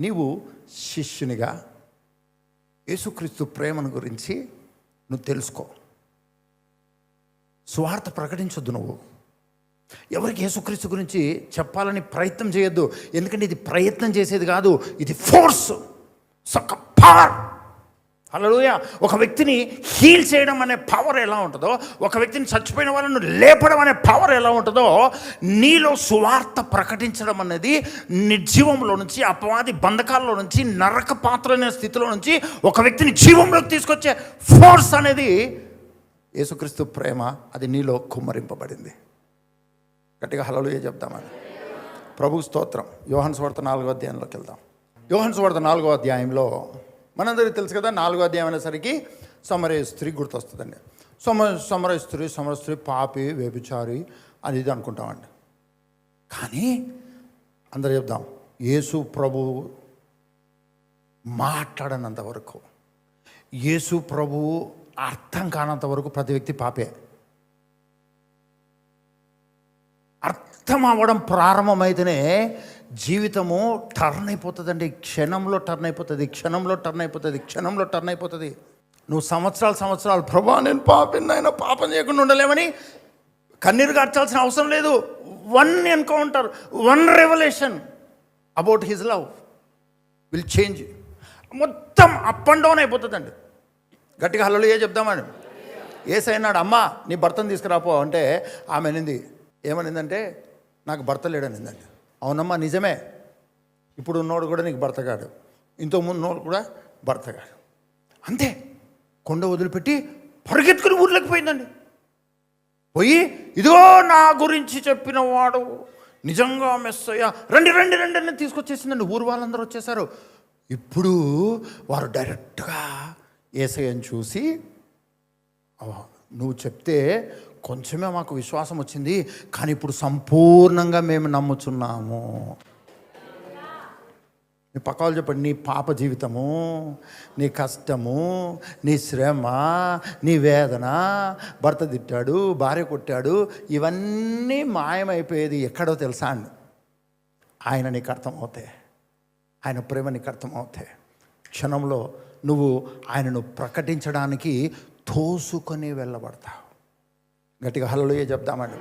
నీవు శిష్యునిగా యేసుక్రీస్తు ప్రేమను గురించి నువ్వు తెలుసుకో. స్వార్థ ప్రకటించొద్దు నువ్వు. ఎవరికి యేసుక్రీస్తు గురించి చెప్పాలని ప్రయత్నం చేయొద్దు. ఎందుకంటే ఇది ప్రయత్నం చేసేది కాదు. ఇది ఫోర్స్ సొక్క పవర్ హల్లెలూయా. ఒక వ్యక్తిని హీల్ చేయడం అనే పవర్ ఎలా ఉంటుందో ఒక వ్యక్తిని చచ్చిపోయిన వాళ్ళను లేపడం అనే పవర్ ఎలా ఉంటుందో నీలో సువార్త ప్రకటించడం అనేది నిర్జీవంలో నుంచి అపవాది బంధకాల్లో నుంచి నరక పాత్రమైన స్థితిలో నుంచి ఒక వ్యక్తిని జీవంలోకి తీసుకొచ్చే ఫోర్స్ అనేది యేసుక్రీస్తు ప్రేమ అది నీలో కుమ్మరింపబడింది. గట్టిగా హలలుయే చెప్దామని ప్రభు స్తోత్రం. యోహన్ స్వార్థ నాలుగో అధ్యాయంలోకి వెళ్దాం. యోహన్ స్వార్థ నాలుగో అధ్యాయంలో మనందరికీ తెలుసు కదా నాలుగో అధ్యాయం అనేసరికి సమరయ స్త్రీ గుర్తొస్తుందండి. సమ సమరయ స్త్రీ సమర స్త్రీ పాపి వ్యభిచారి అనేది ఇది అనుకుంటామండి. కానీ అందరూ చెప్దాం యేసు ప్రభు మాట్లాడనంత వరకు యేసు ప్రభు అర్థం కానంత వరకు ప్రతి వ్యక్తి పాపే. అర్థం అవ్వడం ప్రారంభమైతేనే జీవితము టర్న్ అయిపోతుందండి. క్షణంలో టర్న్ అయిపోతుంది. క్షణంలో టర్న్ అయిపోతుంది. క్షణంలో టర్న్ అయిపోతుంది. నువ్వు సంవత్సరాలు సంవత్సరాలు ప్రభా నేను పాపం ఆయన పాపం చేయకుండా ఉండలేమని కన్నీరు గార్చాల్సిన అవసరం లేదు. One encounter one revolution about his love will change మొత్తం అప్ అండ్ డౌన్ అయిపోతుందండి. గట్టిగా హలో ఏ చెప్దామని ఏసైనాడు అమ్మా నీ భర్తను తీసుకురాపో. అంటే ఆమె అనింది ఏమనిందంటే నాకు భర్త లేడనిందండి. అవునమ్మా నిజమే. ఇప్పుడు ఉన్నోడు కూడా నీకు భర్తగాడు ఇంతకు ఉన్నోడు కూడా భర్తగాడు అంతే. కొండ వదిలిపెట్టి పరిగెత్తుకుని ఊర్లోకి పోయిందండి. పోయి ఇదిగో నా గురించి చెప్పిన వాడు. నిజంగా మెస్సయ్య. రండి రండి రండి అని తీసుకొచ్చేసిందండి. ఊరు వాళ్ళందరూ వచ్చేసారు. ఇప్పుడు వారు డైరెక్ట్గా ఏసయ్యని చూసి నువ్వు చెప్తే కొంచెమే మాకు విశ్వాసం వచ్చింది కానీ ఇప్పుడు సంపూర్ణంగా మేము నమ్ముచున్నాము. నీ పక్క వాళ్ళు చెప్పండి నీ పాప జీవితము నీ కష్టము నీ శ్రమ నీ వేదన భర్త తిట్టాడు భార్య కొట్టాడు ఇవన్నీ మాయమైపోయేది ఎక్కడో తెలుసా అండి? ఆయన నీకు అర్థమవుతాయి ఆయన ప్రేమ నీకు అర్థమవుతాయి క్షణంలో నువ్వు ఆయనను ప్రకటించడానికి తోసుకొని వెళ్ళబడతావు. గట్టిగా హల్లుయే చెప్దామండి